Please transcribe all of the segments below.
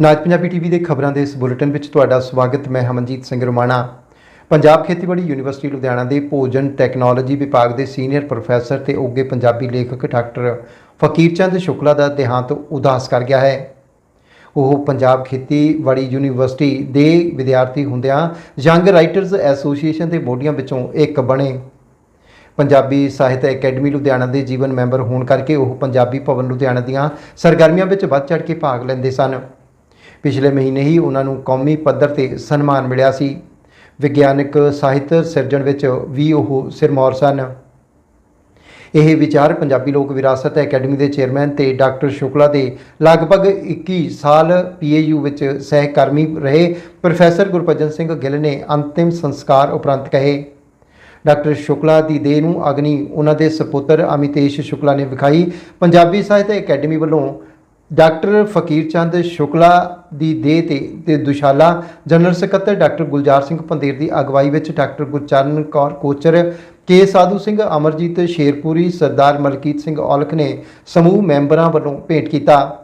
ਨਾਜ Punjabi TV ਦੇ ਖਬਰਾਂ ਦੇ ਇਸ ਬੁਲੇਟਿਨ ਵਿੱਚ ਤੁਹਾਡਾ ਸਵਾਗਤ। ਮੈਂ ਹਮਨਜੀਤ ਸਿੰਘ ਰੋਮਾਣਾ। ਪੰਜਾਬ ਖੇਤੀਬਾੜੀ ਯੂਨੀਵਰਸਿਟੀ ਲੁਧਿਆਣਾ ਦੇ ਭੋਜਨ ਟੈਕਨੋਲੋਜੀ ਵਿਭਾਗ ਦੇ ਸੀਨੀਅਰ ਪ੍ਰੋਫੈਸਰ ਤੇ ਉੱਗੇ ਪੰਜਾਬੀ ਲੇਖਕ ਡਾਕਟਰ ਫਕੀਰ ਚੰਦ ਸ਼ੁਕਲਾ ਦਾ ਦੇਹਾਂਤ ਉਦਾਸ ਕਰ ਗਿਆ ਹੈ। ਉਹ ਪੰਜਾਬ ਖੇਤੀਬਾੜੀ ਯੂਨੀਵਰਸਿਟੀ ਦੇ ਵਿਦਿਆਰਥੀ ਹੁੰਦਿਆਂ ਯੰਗ ਰਾਈਟਰਜ਼ ਐਸੋਸੀਏਸ਼ਨ ਦੇ ਮੋਢੀਆਂ ਵਿੱਚੋਂ ਇੱਕ ਬਣੇ। ਪੰਜਾਬੀ ਸਾਹਿਤ ਅਕੈਡਮੀ ਲੁਧਿਆਣਾ ਦੇ ਜੀਵਨ ਮੈਂਬਰ ਹੋਣ ਕਰਕੇ ਉਹ ਪੰਜਾਬੀ ਭਵਨ ਲੁਧਿਆਣਾ ਦੀਆਂ ਸਰਗਰਮੀਆਂ ਵਿੱਚ ਵੱਧ ਚੜ੍ਹ ਕੇ ਭਾਗ ਲੈਂਦੇ ਸਨ। ਪਿਛਲੇ ਮਹੀਨੇ ਹੀ ਉਹਨਾਂ ਨੂੰ ਕੌਮੀ ਪੱਧਰ ਤੇ ਸਨਮਾਨ ਮਿਲਿਆ ਸੀ। ਵਿਗਿਆਨਕ ਸਾਹਿਤ ਸਿਰਜਣ ਵਿੱਚ ਵੀ ਉਹ ਸਿਰਮੌਰ ਸਨ। ਇਹ ਵਿਚਾਰ ਪੰਜਾਬੀ ਲੋਕ ਵਿਰਾਸਤ ਅਕੈਡਮੀ ਦੇ ਚੇਅਰਮੈਨ ਤੇ ਡਾਕਟਰ ਸ਼ੁਕਲਾ ਦੇ ਲਗਭਗ 21 ਸਾਲ ਪੀਏਯੂ ਵਿੱਚ ਸਹਿਕਰਮੀ ਰਹੇ ਪ੍ਰੋਫੈਸਰ ਗੁਰਪਜਨ ਸਿੰਘ ਗਿੱਲ ਨੇ ਅੰਤਿਮ ਸੰਸਕਾਰ ਉਪਰੰਤ ਕਹੇ। ਡਾਕਟਰ ਸ਼ੁਕਲਾ ਦੀ ਦੇਹ ਨੂੰ ਅਗਨੀ, ਉਹਨਾਂ ਦੇ ਸੁਪੁੱਤਰ ਅਮਿਤੇਸ਼ ਸ਼ੁਕਲਾ ਨੇ ਵਿਖਾਈ। ਪੰਜਾਬੀ ਸਾਹਿਤ ਅਕੈਡਮੀ ਵੱਲੋਂ ਡਾਕਟਰ ਫਕੀਰ ਚੰਦ ਸ਼ੁਕਲਾ ਦੀ ਦੇਹ ਤੇ ਤੇ ਦੁਸ਼ਾਲਾ, ਜਨਰਲ ਸਕੱਤਰ ਡਾਕਟਰ ਗੁਲਜ਼ਾਰ ਸਿੰਘ ਪੰਦੇਰ ਦੀ ਅਗਵਾਈ ਵਿੱਚ ਡਾਕਟਰ ਗੁਰਚਰਨ ਕੌਰ ਕੋਚਰ, ਕੇ ਸਾਧੂ ਸਿੰਘ ਅਮਰਜੀਤ ਸ਼ੇਰਪੁਰੀ, ਸਰਦਾਰ ਮਲਕੀਤ ਸਿੰਘ ਔਲਖ ਨੇ ਸਮੂਹ ਮੈਂਬਰਾਂ ਵੱਲੋਂ ਭੇਟ ਕੀਤਾ।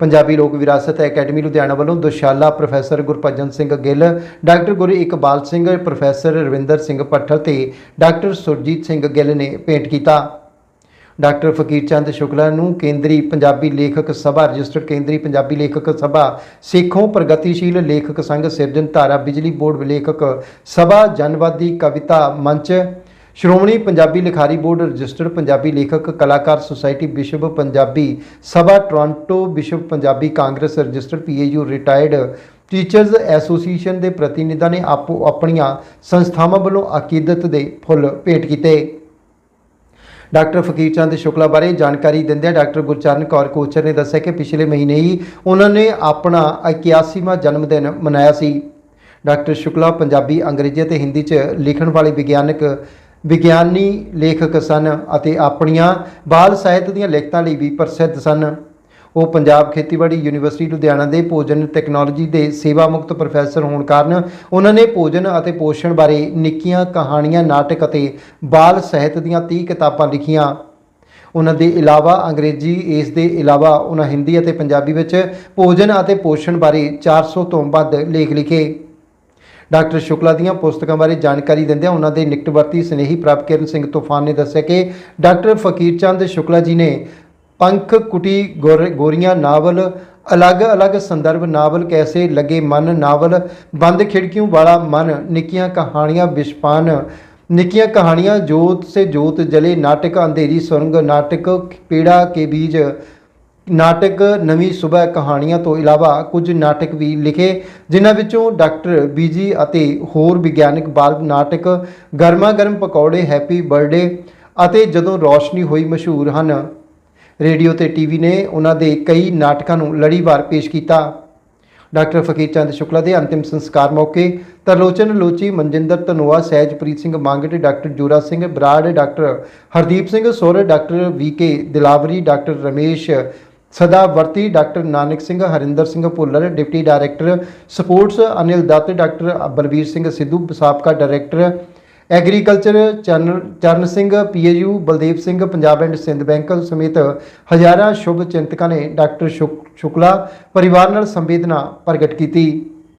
ਪੰਜਾਬੀ ਲੋਕ ਵਿਰਾਸਤ ਅਕੈਡਮੀ ਲੁਧਿਆਣਾ ਵੱਲੋਂ ਦੁਸ਼ਾਲਾ professor Gurbhajan Singh Gill, doctor Guru Iqbal Singh professor Ravinder Singh Pathal ਤੇ ਡਾਕਟਰ ਸੁਰਜੀਤ ਸਿੰਘ ਗਿੱਲ ਨੇ ਭੇਂਟ ਕੀਤਾ। ਡਾਕਟਰ ਫਕੀਰ ਚੰਦ ਸ਼ੁਕਲਾ ਨੂੰ ਕੇਂਦਰੀ ਪੰਜਾਬੀ ਲੇਖਕ ਸਭਾ, ਰਜਿਸਟਰਡ ਕੇਂਦਰੀ ਪੰਜਾਬੀ ਲੇਖਕ ਸਭਾ, ਸੇਖੋਂ ਪ੍ਰਗਤੀਸ਼ੀਲ ਲੇਖਕ ਸੰਘ, ਸਿਰਜਣ ਧਾਰਾ, ਬਿਜਲੀ ਬੋਰਡ ਲੇਖਕ ਸਭਾ, ਜਨਵਾਦੀ ਕਵਿਤਾ ਮੰਚ, ਸ਼੍ਰੋਮਣੀ ਪੰਜਾਬੀ ਲਿਖਾਰੀ ਬੋਰਡ, ਰਜਿਸਟਰਡ ਪੰਜਾਬੀ ਲੇਖਕ, ਕਲਾਕਾਰ ਸੁਸਾਇਟੀ ਵਿਸ਼ਵ Punjabi Sabha, Toronto Vishwa Punjabi Congress, registered PAU, retired teachers association ਦੇ ਪ੍ਰਤੀਨਿਧਾਂ ਨੇ ਆਪੋ ਆਪਣੀਆਂ ਸੰਸਥਾਵਾਂ ਵੱਲੋਂ ਅਕੀਦਤ ਦੇ ਫੁੱਲ ਭੇਟ ਕੀਤੇ। ਡਾਕਟਰ ਫਕੀਰ ਚੰਦ ਸ਼ੁਕਲਾ ਬਾਰੇ ਜਾਣਕਾਰੀ ਦਿੰਦਿਆਂ ਡਾਕਟਰ ਗੁਰਚਰਨ ਕੌਰ ਕੋਚਰ ਨੇ ਦੱਸਿਆ ਕਿ ਪਿਛਲੇ ਮਹੀਨੇ ਹੀ ਉਹਨਾਂ ਨੇ ਆਪਣਾ 81ਵਾਂ ਜਨਮ ਦਿਨ ਮਨਾਇਆ ਸੀ। ਡਾਕਟਰ ਸ਼ੁਕਲਾ ਪੰਜਾਬੀ, ਅੰਗਰੇਜ਼ੀ ਅਤੇ ਹਿੰਦੀ 'ਚ ਲਿਖਣ ਵਾਲੇ ਵਿਗਿਆਨਕ, ਵਿਗਿਆਨੀ ਲੇਖਕ ਸਨ ਅਤੇ ਆਪਣੀਆਂ ਬਾਲ ਸਾਹਿਤ ਦੀਆਂ ਲਿਖਤਾਂ ਲਈ ਵੀ ਪ੍ਰਸਿੱਧ ਸਨ। ਉਹ ਪੰਜਾਬ ਖੇਤੀਬਾੜੀ ਯੂਨੀਵਰਸਿਟੀ ਲੁਧਿਆਣਾ ਦੇ ਭੋਜਨ ਟੈਕਨੋਲੋਜੀ ਦੇ ਸੇਵਾ ਮੁਕਤ ਪ੍ਰੋਫੈਸਰ ਹੋਣ ਕਾਰਨ ਉਹਨਾਂ ਨੇ ਭੋਜਨ ਅਤੇ ਪੋਸ਼ਣ ਬਾਰੇ ਨਿੱਕੀਆਂ ਕਹਾਣੀਆਂ, ਨਾਟਕ ਅਤੇ ਬਾਲ ਸਾਹਿਤ ਦੀਆਂ 30 ਕਿਤਾਬਾਂ ਲਿਖੀਆਂ। ਉਹਨਾਂ ਦੇ ਇਲਾਵਾ ਅੰਗਰੇਜ਼ੀ, ਇਸ ਦੇ ਇਲਾਵਾ ਉਹਨਾਂ ਹਿੰਦੀ ਅਤੇ ਪੰਜਾਬੀ ਵਿੱਚ ਭੋਜਨ ਅਤੇ ਪੋਸ਼ਣ ਬਾਰੇ 400 ਤੋਂ ਵੱਧ ਲੇਖ ਲਿਖੇ। ਡਾਕਟਰ ਸ਼ੁਕਲਾ ਦੀਆਂ ਪੁਸਤਕਾਂ ਬਾਰੇ ਜਾਣਕਾਰੀ ਦਿੰਦਿਆਂ ਉਹਨਾਂ ਦੇ ਨਿਕਟਵਰਤੀ ਸਨੇਹੀ ਪ੍ਰਭਕਿਰਨ ਸਿੰਘ ਤੂਫਾਨ ਨੇ ਦੱਸਿਆ ਕਿ ਡਾਕਟਰ ਫਕੀਰ ਚੰਦ ਸ਼ੁਕਲਾ ਜੀ ਨੇ ਪੰਖ, ਕੁਟੀ, ਗੋਰ- ਗੋਰੀਆਂ, ਨਾਵਲ ਅਲੱਗ-ਅਲੱਗ ਸੰਦਰਭ, ਨਾਵਲ ਕੈਸੇ ਲਗੇ ਮਨ, ਨਾਵਲ, ਬੰਦ ਖਿੜਕੀਆਂ ਵਾਲਾ ਮਨ, ਨਿੱਕੀਆਂ ਕਹਾਣੀਆਂ ਵਿਸ਼ਪਾਨ, ਨਿੱਕੀਆਂ ਕਹਾਣੀਆਂ ਜੋਤ ਸੇ ਜੋਤ ਜਲੇ, ਨਾਟਕ ਅੰਧੇਰੀ ਸੁਰੰਗ, ਨਾਟਕ ਪੀੜਾ ਕੇ ਬੀਜ, ਨਾਟਕ ਨਵੀਂ ਸਵੇਰ ਕਹਾਣੀਆਂ ਤੋਂ ਇਲਾਵਾ ਕੁਝ ਨਾਟਕ ਵੀ ਲਿਖੇ, ਜਿਨ੍ਹਾਂ ਵਿੱਚੋਂ ਡਾਕਟਰ ਬੀਜੀ ਅਤੇ ਹੋਰ ਵਿਗਿਆਨਕ ਬਾਲ ਨਾਟਕ ਗਰਮਾ ਗਰਮ ਪਕੌੜੇ, ਹੈਪੀ ਬਰਥਡੇ ਅਤੇ ਜਦੋਂ ਰੋਸ਼ਨੀ ਹੋਈ ਮਸ਼ਹੂਰ ਹਨ। ਰੇਡੀਓ ਤੇ ਟੀਵੀ ਨੇ ਉਹਨਾਂ ਦੇ ਕਈ ਨਾਟਕਾਂ ਨੂੰ ਲੜੀਵਾਰ ਪੇਸ਼ ਕੀਤਾ। ਡਾਕਟਰ ਫਕੀਰ ਚੰਦ ਸ਼ੁਕਲਾ ਦੇ ਅੰਤਿਮ ਸੰਸਕਾਰ ਮੌਕੇ Tarlochan Lochi, Manjinder Dhanoa, Sahajpreet Singh Mangat, doctor Jora Singh Brar, doctor Hardeep Singh Sor doctor V K Dilawari, doctor Ramesh Sadavarti, doctor Nanak Singh, Harinder Singh Bhullar, deputy director sports Anil Dutt, doctor Balbir Singh Sidhu, ਸਾਬਕਾ director agriculture Charan Charan Singh, PAU, Baldev Singh, Punjab and Sind bank ਸਮੇਤ ਹਜ਼ਾਰਾਂ ਸ਼ੁਭ ਚਿੰਤਕਾਂ ਨੇ doctor ਸ਼ੁਕ- Shukla ਪਰਿਵਾਰ ਨਾਲ ਸੰਵੇਦਨਾ ਪ੍ਰਗਟ ਕੀਤੀ।